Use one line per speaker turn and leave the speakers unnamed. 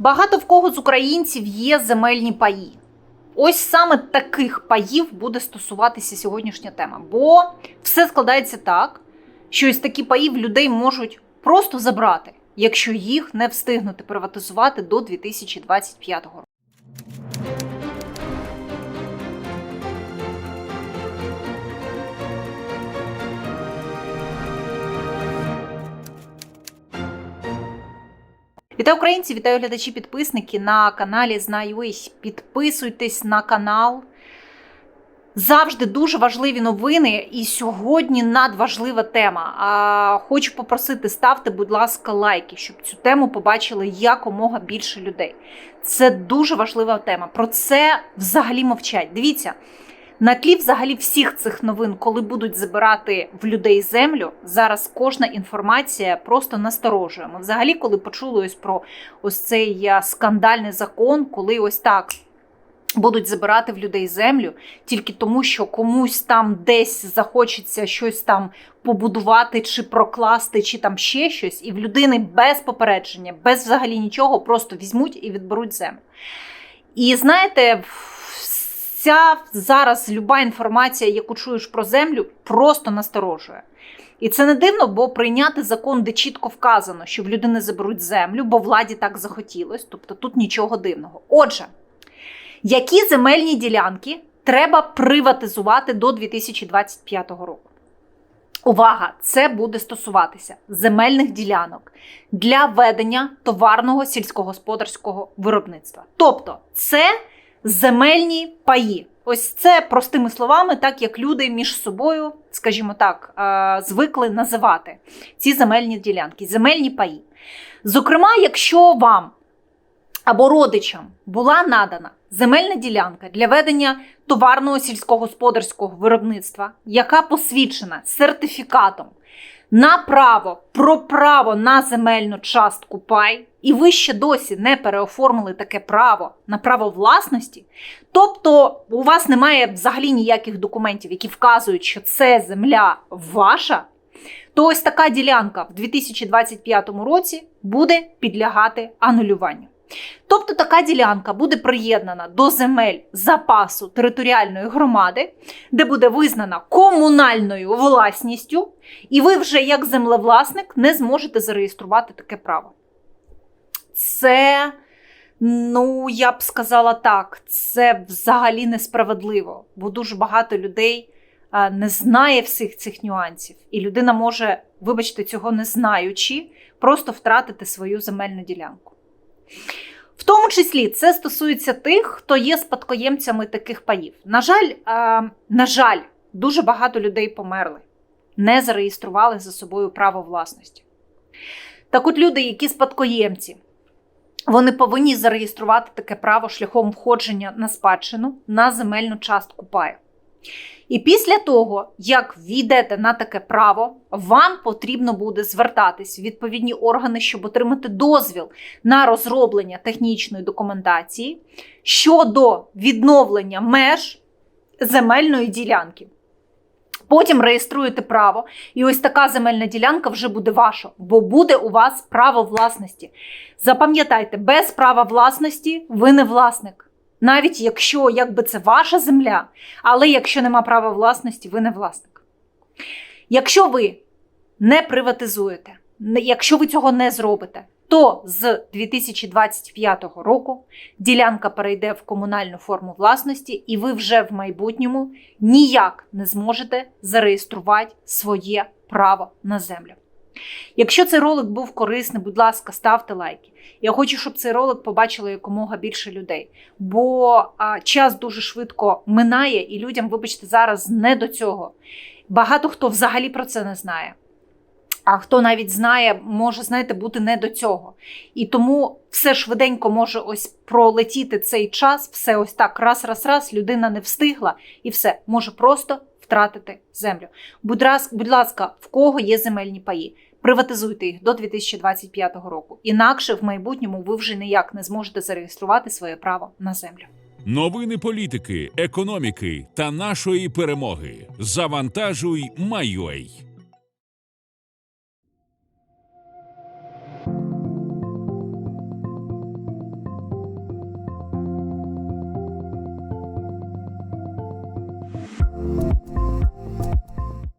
Багато в кого з українців є земельні паї. Ось саме таких паїв буде стосуватися сьогоднішня тема. Бо все складається так, що ось такі паїв людей можуть просто забрати, якщо їх не встигнути приватизувати до 2025 року. Вітаю українці, вітаю глядачі, підписники на каналі Знаю.ua. Підписуйтесь на канал. Завжди дуже важливі новини, і сьогодні надважлива тема. А хочу попросити, ставте, будь ласка, лайки, щоб цю тему побачили якомога більше людей. Це дуже важлива тема. Про це взагалі мовчать. Дивіться, на тлі взагалі всіх цих новин, коли будуть забирати в людей землю, зараз кожна інформація просто насторожує. Ми взагалі, коли почули ось про ось цей скандальний закон, коли ось так. Будуть забирати в людей землю тільки тому, що комусь там десь захочеться щось там побудувати, чи прокласти, чи там ще щось, і в людини без попередження, без взагалі нічого, просто візьмуть і відберуть землю. І знаєте, вся зараз люба інформація, яку чуєш про землю, просто насторожує. І це не дивно, бо прийняти закон, де чітко вказано, що в людини заберуть землю, бо владі так захотілось. Тобто тут нічого дивного. Отже, які земельні ділянки треба приватизувати до 2025 року? Увага! Це буде стосуватися земельних ділянок для ведення товарного сільськогосподарського виробництва. Тобто, це земельні паї. Ось це простими словами, так як люди між собою, скажімо так, е, звикли називати ці земельні ділянки, земельні паї. Зокрема, якщо вам або родичам була надана земельна ділянка для ведення товарного сільськогосподарського виробництва, яка посвідчена сертифікатом на право про право на земельну частку пай, і ви ще досі не переоформили таке право на право власності, тобто у вас немає взагалі ніяких документів, які вказують, що це земля ваша, то ось така ділянка в 2025 році буде підлягати анулюванню. Тобто така ділянка буде приєднана до земель запасу територіальної громади, де буде визнана комунальною власністю, і ви вже як землевласник не зможете зареєструвати таке право. Це, ну, я б сказала так, це взагалі несправедливо, бо дуже багато людей не знає всіх цих нюансів, і людина може, вибачте, цього не знаючи, просто втратити свою земельну ділянку. В тому числі це стосується тих, хто є спадкоємцями таких паїв. На жаль, на жаль, дуже багато людей померли, не зареєстрували за собою право власності. Так от люди, які спадкоємці, вони повинні зареєструвати таке право шляхом входження на спадщину на земельну частку паю. І після того, як війдете на таке право, вам потрібно буде звертатись в відповідні органи, щоб отримати дозвіл на розроблення технічної документації щодо відновлення меж земельної ділянки. Потім реєструєте право, і ось така земельна ділянка вже буде ваша, бо буде у вас право власності. Запам'ятайте, без права власності ви не власник. Навіть якщо якби це ваша земля, але якщо нема права власності, ви не власник. Якщо ви не приватизуєте, якщо ви цього не зробите, то з 2025 року ділянка перейде в комунальну форму власності, і ви вже в майбутньому ніяк не зможете зареєструвати своє право на землю. Якщо цей ролик був корисний, будь ласка, ставте лайки. Я хочу, щоб цей ролик побачило якомога більше людей. Бо а, час дуже швидко минає, і людям, вибачте, зараз не до цього. Багато хто взагалі про це не знає. А хто навіть знає, може, знаєте, бути не до цього. І тому все швиденько може ось пролетіти цей час, все ось так, раз, раз, раз, людина не встигла, і все, може просто втратити землю. Будь, раз, будь ласка, в кого є земельні паї? Приватизуйте їх до 2025 року. Інакше в майбутньому ви вже ніяк не зможете зареєструвати своє право на землю.
Новини політики, економіки та нашої перемоги. Завантажуй, Майой.